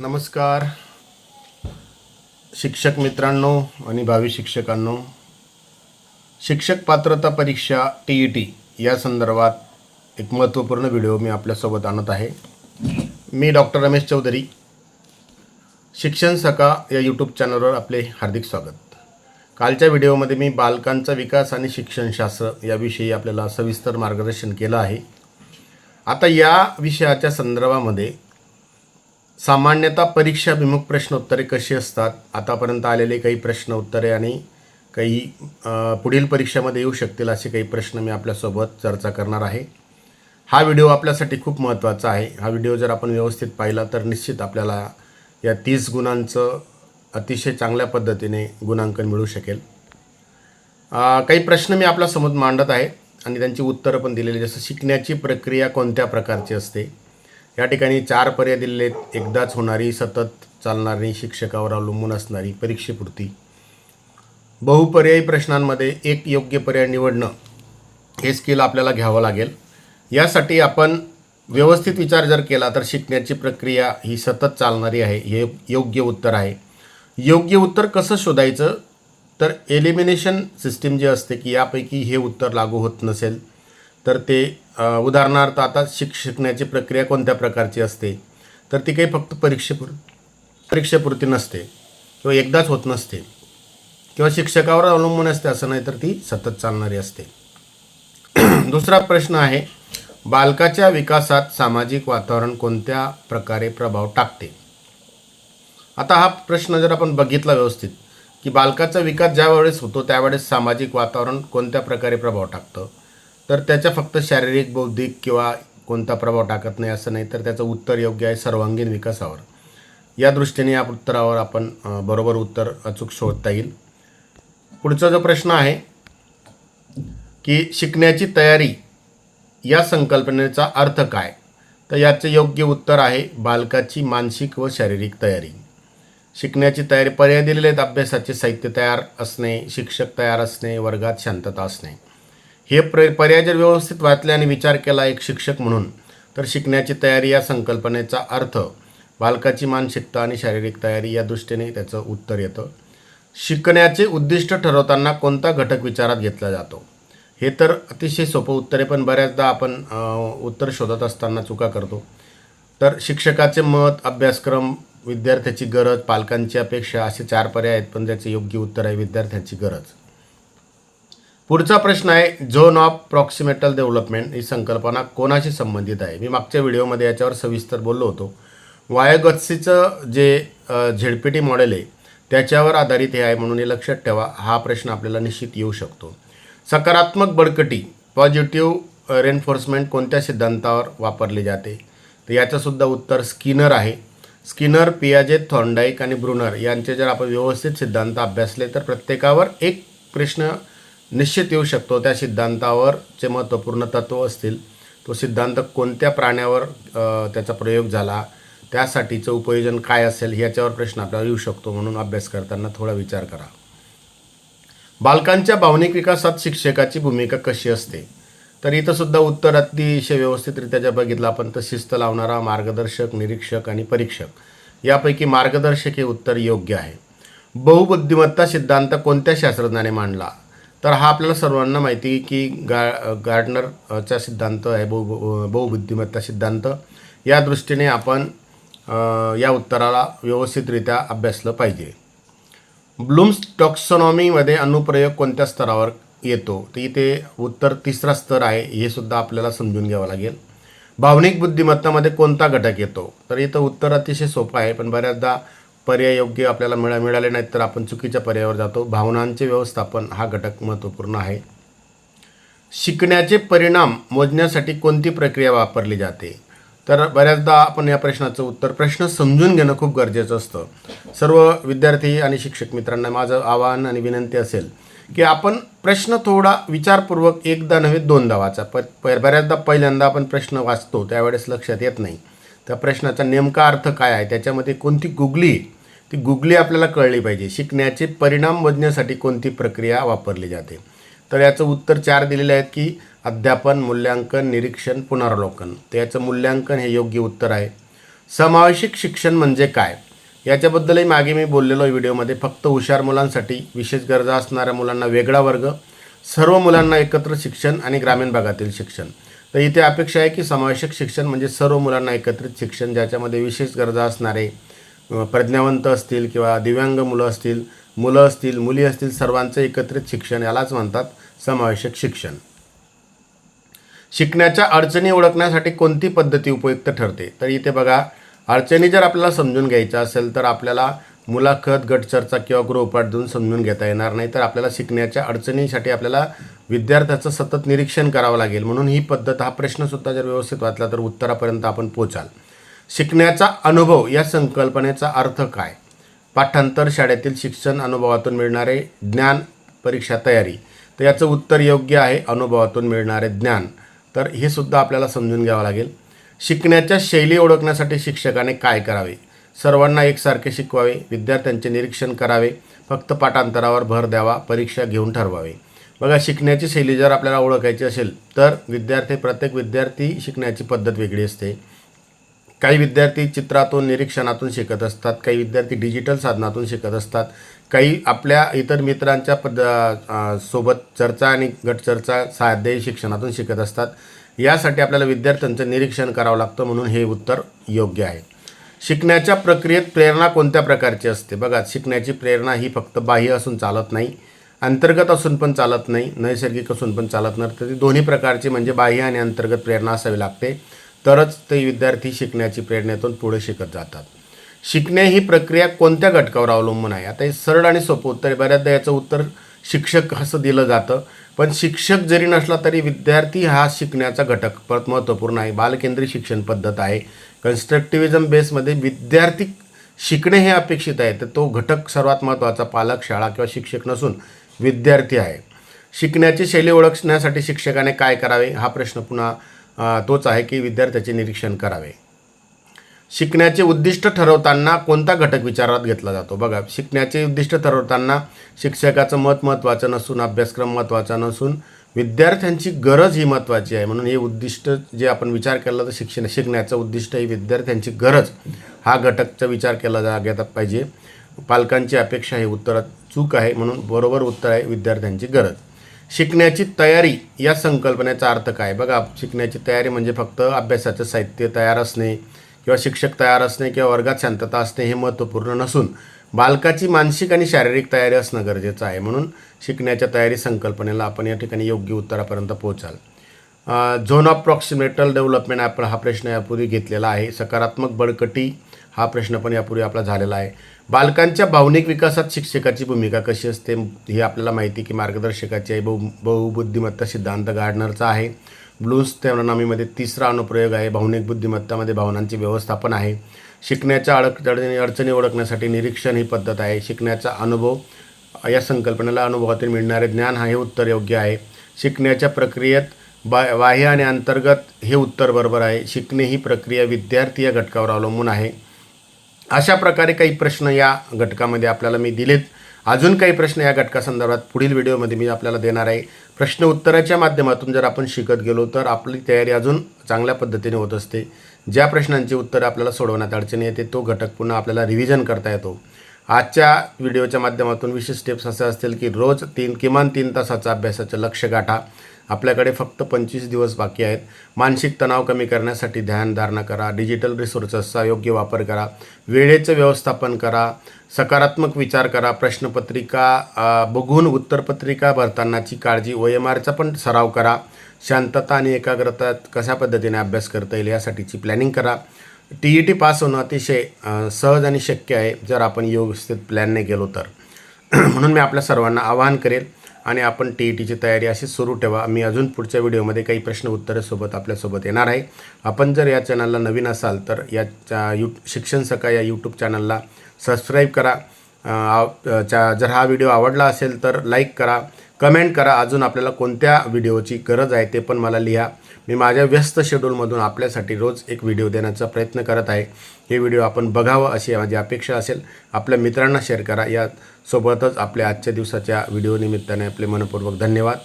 नमस्कार. शिक्षक मित्रांनो आणि भावी शिक्षकांनो शिक्षक पात्रता परीक्षा टी ई टी या संदर्भात एक महत्त्वपूर्ण व्हिडिओ मी आपल्यासोबत आणत आहे. मी डॉक्टर रमेश चौधरी. शिक्षण सका या यूट्यूब चॅनलवर आपले हार्दिक स्वागत. कालच्या व्हिडिओमध्ये मी बालकांचा विकास आणि शिक्षणशास्त्र याविषयी आपल्याला सविस्तर मार्गदर्शन केलं आहे. आता या विषयाच्या संदर्भामध्ये सामान्यतः परीक्षाभिमुख प्रश्नोत्तरे कशी असतात? आतापर्यंत आलेले काही प्रश्न उत्तरे आणि काही पुढील परीक्षेमध्ये येऊ शकतील असे काही प्रश्न मी आपल्यासोबत चर्चा करणार आहे. हा व्हिडिओ आपल्यासाठी खूप महत्त्वाचा आहे. हा व्हिडिओ जर आपण व्यवस्थित पाहिला तर निश्चित आपल्याला या तीस गुणांचं अतिशय चांगल्या पद्धतीने गुणांकन मिळू शकेल. काही प्रश्न मी आपल्यासमोर मांडत आहे आणि त्यांची उत्तरं पण दिलेली जसं शिकण्याची प्रक्रिया कोणत्या प्रकारची असते? या ठिकाणी चार पर्याय दिलेले आहेत. एकदाच होणारी सतत चालणारी शिक्षकावर अवलंबून असणारी परीक्षेपुरती. बहुपर्यायी प्रश्नांमध्ये एक योग्य पर्याय निवडणं हे स्किल आपल्याला घ्यावं लागेल. यासाठी आपण व्यवस्थित विचार जर केला तर शिकण्याची प्रक्रिया ही सतत चालणारी आहे. हे योग्य उत्तर आहे. योग्य उत्तर कसं शोधायचं? तर एलिमिनेशन सिस्टीम जे असते की यापैकी हे उत्तर लागू होत नसेल तर ते उदाहरणार्थ आता शिक शिकण्याची प्रक्रिया कोणत्या प्रकारची असते? तर ती काही फक्त परीक्षेपुर परीक्षेपुरती नसते. किंवा एकदाच होत नसते. किंवा शिक्षकावर अवलंबून असते असं नाही तर ती सतत चालणारी असते. दुसरा प्रश्न आहे बालकाच्या विकासात सामाजिक वातावरण कोणत्या प्रकारे प्रभाव टाकते? आता हा प्रश्न जर आपण बघितला व्यवस्थित की बालकाचा विकास ज्या वेळेस होतो त्यावेळेस सामाजिक वातावरण कोणत्या प्रकारे प्रभाव टाकतं? तर त्याच्या फक्त शारीरिक बौद्धिक किंवा कोणता प्रभाव टाकत नाही असं नाही तर त्याचं उत्तर योग्य आहे सर्वांगीण विकासावर. या दृष्टीने या उत्तरावर आपण बरोबर उत्तर अचूक शोधता येईल. पुढचा जो प्रश्न आहे की शिकण्याची तयारी या संकल्पनेचा अर्थ काय? तर याचे योग्य उत्तर आहे बालकाची मानसिक व शारीरिक तयारी. शिकण्याची तयारी पर्याय दिलेले आहेत अभ्यासाचे साहित्य तयार असणे शिक्षक तयार असणे वर्गात शांतता असणे. हे प्र पर्याय जर व्यवस्थित वाचले आणि विचार केला एक शिक्षक म्हणून तर शिकण्याची तयारी या संकल्पनेचा अर्थ बालकाची मानसिकता आणि शारीरिक तयारी या दृष्टीने त्याचं उत्तर येतं. शिकण्याचे उद्दिष्ट ठरवताना कोणता घटक विचारात घेतला जातो? हे तर अतिशय सोपं उत्तर आहे पण बऱ्याचदा आपण उत्तर शोधत असताना चुका करतो. तर शिक्षकाचे मत अभ्यासक्रम विद्यार्थ्याची गरज पालकांची अपेक्षा असे चार पर्याय आहेत पण त्याचे योग्य उत्तर आहे विद्यार्थ्याची गरज. पुढचा प्रश्न आहे झोन ऑफ प्रॉक्सिमेटल डेव्हलपमेंट ही संकल्पना कोणाशी संबंधित आहे? मी मागच्या व्हिडिओमध्ये याच्यावर सविस्तर बोललो होतो. वायोगत्सीचं जे झेडपीटी मॉडेल आहे त्याच्यावर आधारित हे आहे म्हणून हे लक्षात ठेवा. हा प्रश्न आपल्याला निश्चित येऊ शकतो. सकारात्मक बळकटी पॉझिटिव्ह रेन्फोर्समेंट कोणत्या सिद्धांतावर वापरली जाते? तर याचंसुद्धा उत्तर स्किनर आहे. स्किनर पियाजे थॉन्डाईक आणि ब्रुनर यांचे जर आपण व्यवस्थित सिद्धांत अभ्यासले तर प्रत्येकावर एक प्रश्न निश्चित येऊ शकतो त्या सिद्धांतावर जे महत्त्वपूर्ण तत्त्व असतील तो सिद्धांत कोणत्या प्राण्यावर त्याचा प्रयोग झाला त्यासाठीचं उपयोजन काय असेल याच्यावर प्रश्न आपल्याला येऊ शकतो म्हणून अभ्यास करताना थोडा विचार करा. बालकांच्या भावनिक विकासात शिक्षकाची भूमिका कशी असते? तर इथं सुद्धा उत्तर अतिशय व्यवस्थितरित्या ज्या बघितलं आपण तर शिस्त लावणारा मार्गदर्शक निरीक्षक आणि परीक्षक यापैकी मार्गदर्शक हे उत्तर योग्य आहे. बहुबुद्धिमत्ता सिद्धांत कोणत्या शास्त्रज्ञाने मांडला? तर हा आपल्याला सर्वांना माहिती आहे की गा गार्डनरचा सिद्धांत आहे बहु बहुबुद्धिमत्ता सिद्धांत. या दृष्टीने आपण या उत्तराला व्यवस्थितरित्या अभ्यासलं पाहिजे. ब्लूम्स टॉक्सॉनॉमीमध्ये अनुप्रयोग कोणत्या स्तरावर येतो? तर इथे उत्तर तिसरा स्तर आहे हे सुद्धा आपल्याला समजून घ्यावं लागेल. भावनिक बुद्धिमत्तामध्ये कोणता घटक येतो? तर इथं उत्तर अतिशय सोपं आहे पण बऱ्याचदा पर्याय योग्य आपल्याला मिळा मिळाले नाहीत तर आपण चुकीच्या पर्यायावर जातो. भावनांचे व्यवस्थापन हा घटक महत्त्वपूर्ण आहे. शिकण्याचे परिणाम मोजण्यासाठी कोणती प्रक्रिया वापरली जाते? तर बऱ्याचदा आपण या प्रश्नाचं उत्तर प्रश्न समजून घेणं खूप गरजेचं असतं. सर्व विद्यार्थी आणि शिक्षक मित्रांना माझं आवाहन आणि विनंती असेल की आपण प्रश्न थोडा विचारपूर्वक एकदा नव्हे दोनदा वाचा. प बऱ्याचदा पहिल्यांदा आपण प्रश्न वाचतो त्यावेळेस लक्षात येत नाही. त्या प्रश्नाचा नेमका अर्थ काय आहे? त्याच्यामध्ये कोणती गुगली ती गुगली आपल्याला कळली पाहिजे. शिकण्याचे परिणाम मोजण्यासाठी कोणती प्रक्रिया वापरली जाते? तर याचं उत्तर चार दिलेले आहेत की अध्यापन मूल्यांकन निरीक्षण पुनरावलोकन. तर याचं मूल्यांकन हे योग्य उत्तर आहे. समावेशिक शिक्षण म्हणजे काय? याच्याबद्दलही मागे मी बोललेलो आहे व्हिडिओमध्ये. फक्त हुशार मुलांसाठी विशेष गरजा असणाऱ्या मुलांना वेगळा वर्ग सर्व मुलांना एकत्र शिक्षण आणि ग्रामीण भागातील शिक्षण. तर इथे अपेक्षा आहे की समावेशक शिक्षण म्हणजे सर्व मुलांना एकत्रित शिक्षण ज्याच्यामध्ये विशेष गरजा असणारे प्रज्ञावंत असतील किंवा दिव्यांग मुलं असतील मुलं असतील मुली असतील सर्वांचं एकत्रित शिक्षण यालाच म्हणतात समावेशक शिक्षण. शिकण्याच्या अडचणी ओळखण्यासाठी कोणती पद्धती उपयुक्त ठरते? तर इथे बघा अडचणी जर आपल्याला समजून घ्यायच्या असेल तर आपल्याला मुलाखत गटचर्चा किंवा गृहपाठ देऊन समजून घेता येणार नाही. तर आपल्याला शिकण्याच्या अडचणीसाठी आपल्याला विद्यार्थ्याचं सतत निरीक्षण करावं लागेल. म्हणून ही पद्धत हा प्रश्नसुद्धा जर व्यवस्थित वाचला तर उत्तरापर्यंत आपण पोचाल. शिकण्याचा अनुभव या संकल्पनेचा अर्थ काय? पाठांतर शाळेतील शिक्षण अनुभवातून मिळणारे ज्ञान परीक्षा तयारी. तर याचं उत्तर योग्य आहे अनुभवातून मिळणारे ज्ञान. तर हे सुद्धा आपल्याला समजून घ्यावं लागेल. शिकण्याच्या शैली ओळखण्यासाठी शिक्षकाने काय करावे? सर्वांना एकसारखे शिकवावे विद्यार्थ्यांचे निरीक्षण करावे फक्त पाठांतरावर भर द्यावा परीक्षा घेऊन ठरवावे. बघा शिकण्याची शैली जर आपल्याला ओळखायची असेल तर विद्यार्थी प्रत्येक विद्यार्थी शिकण्याची पद्धत वेगळी असते. काही विद्यार्थी चित्रातून निरीक्षणातून शिकत असतात. काही विद्यार्थी डिजिटल साधनातून शिकत असतात. काही आपल्या इतर मित्रांच्या पद सोबत चर्चा आणि गटचर्चा साध्य शिक्षणातून शिकत असतात. यासाठी आपल्याला विद्यार्थ्यांचं निरीक्षण करावं लागतं म्हणून हे उत्तर योग्य आहे. शिकण्याच्या प्रक्रियेत प्रेरणा कोणत्या प्रकारची असते? बघा शिकण्याची प्रेरणा ही फक्त बाह्य असून चालत नाही. अंतर्गत असून पण चालत नाही नैसर्गिक असून पण चालत नाही. तर ती दोन्ही प्रकारची म्हणजे बाह्य आणि अंतर्गत प्रेरणा असावी लागते. तरच ते विद्यार्थी शिकण्याची प्रेरणेतून पुढे शिकत जातात. शिकणे ही प्रक्रिया कोणत्या घटकावर अवलंबून आहे? आता हे सरळ आणि सोपं उत्तर आहे. बऱ्याचदा याचं उत्तर शिक्षक असं दिलं जातं. पण शिक्षक जरी नसला तरी विद्यार्थी हा शिकण्याचा घटक परत महत्त्वपूर्ण आहे. बालकेंद्री शिक्षण पद्धत आहे. कन्स्ट्रक्टिव्हिजम बेसमध्ये विद्यार्थी शिकणे हे अपेक्षित आहे. तर तो घटक सर्वात महत्त्वाचा पालक शाळा किंवा शिक्षक नसून विद्यार्थी आहे. शिकण्याची शैली ओळखण्यासाठी शिक्षकाने काय करावे? हा प्रश्न पुन्हा तोच आहे की विद्यार्थ्याचे निरीक्षण करावे. शिकण्याचे उद्दिष्ट ठरवताना कोणता घटक विचारात घेतला जातो? बघा शिकण्याचे उद्दिष्ट ठरवताना शिक्षकाचं मत महत्त्वाचं नसून अभ्यासक्रम महत्त्वाचा नसून विद्यार्थ्यांची गरज ही महत्त्वाची आहे. म्हणून हे उद्दिष्ट जे आपण विचार केला तर शिक्षण शिकण्याचं उद्दिष्ट ही विद्यार्थ्यांची गरज. हा घटकचा विचार केला जा घेता पाहिजे. पालकांची अपेक्षा हे उत्तरात चूक आहे म्हणून बरोबर उत्तर आहे विद्यार्थ्यांची गरज. शिकण्याची तयारी या संकल्पनेचा अर्थ काय? बघा शिकण्याची तयारी म्हणजे फक्त अभ्यासाचं साहित्य तयार असणे किंवा शिक्षक तयार असणे किंवा वर्गात शांतता असणे हे महत्त्वपूर्ण नसून बालकाची मानसिक आणि शारीरिक तयारी असणं गरजेचं आहे म्हणून शिकण्याच्या तयारी संकल्पनेला आपण या ठिकाणी योग्य उत्तरापर्यंत पोहोचाल. झोन ऑफ प्रॉक्सिमेटल डेव्हलपमेंट आपण हा प्रश्न यापूर्वी घेतलेला आहे. सकारात्मक बळकटी हा प्रश्न पण यापूर्वी आपला झालेला आहे. बालकांच्या भावनिक विकासात शिक्षकाची भूमिका कशी असते ही आपल्याला माहिती की मार्गदर्शकाची आहे बहु बहुबुद्धिमत्ता सिद्धांत गार्डनरचा आहे. ब्लूस तेवनामीमध्ये तिसरा अनुप्रयोग आहे भावनिक बुद्धिमत्तामध्ये भावनांचे व्यवस्थापन आहे. शिकण्याच्या अडक अडचणी अडचणी ओळखण्यासाठी निरीक्षण ही पद्धत आहे. शिकण्याचा अनुभव या संकल्पनेला अनुभवातून मिळणारे ज्ञान हा हे उत्तर योग्य आहे. शिकण्याच्या प्रक्रियेत बा बाह्य आणि अंतर्गत हे उत्तर बरोबर आहे. शिकणे ही प्रक्रिया विद्यार्थी या घटकावर अवलंबून आहे. अशा प्रकारे काही प्रश्न या घटकामध्ये आपल्याला मी दिलेत. अजून काही प्रश्न या घटकासंदर्भात पुढील व्हिडिओमध्ये मी आपल्याला देणार आहे. प्रश्न उत्तराच्या माध्यमातून जर आपण शिकत गेलो तर आपली तयारी अजून चांगल्या पद्धतीने होत असते. ज्या प्रश्नांची उत्तरं आपल्याला सोडवण्यात अडचणी येते तो घटक पुन्हा आपल्याला रिव्हिजन करता येतो. आजच्या व्हिडिओच्या माध्यमातून विशेष टिप्स असे असतील की रोज तीन किमान तीन तासाचा अभ्यासाचं लक्ष गाठा. आपल्याकडे फक्त पंचवीस दिवस बाकी आहेत. मानसिक तणाव कमी करण्यासाठी ध्यानधारणा करा. डिजिटल रिसोर्सेसचा योग्य वापर करा. वेळेचं व्यवस्थापन करा. सकारात्मक विचार करा. प्रश्नपत्रिका बघून उत्तरपत्रिका भरतानाची काळजी. ओ एम आरचा पण सराव करा. शांतता आणि एकाग्रता कशा पद्धतीने अभ्यास करता येईल यासाठीची प्लॅनिंग करा. टी ई टी पास होणं अतिशय सहज आणि शक्य आहे. जर आपण व्यवस्थित प्लॅनने गेलो तर. म्हणून मी आपल्या सर्वांना आवाहन करेल आणि आपण टी ई टीची तयारी अशी सुरू ठेवा. मी अजून पुढच्या व्हिडिओमध्ये काही प्रश्न उत्तरेसोबत आपल्यासोबत येणार आहे. आपण जर या चॅनलला नवीन असाल तर या यू शिक्षण सका या यूट्यूब चॅनलला सबस्क्राईब करा. चा जर हा व्हिडिओ आवडला असेल तर लाईक करा कमेंट करा. अजून आपल्याला कोणत्या व्हिडिओची गरज आहे ते पण मला लिहा. मी माझ्या व्यस्त शेड्यूलमधून आपल्यासाठी रोज एक व्हिडिओ देण्याचा प्रयत्न करत आहे. हे व्हिडिओ आपण बघावं अशी माझी अपेक्षा असेल. आपल्या मित्रांना शेअर करा. या सोबतच आपल्या आजच्या दिवसाच्या व्हिडिओ निमित्ताने आपले मनपूर्वक धन्यवाद.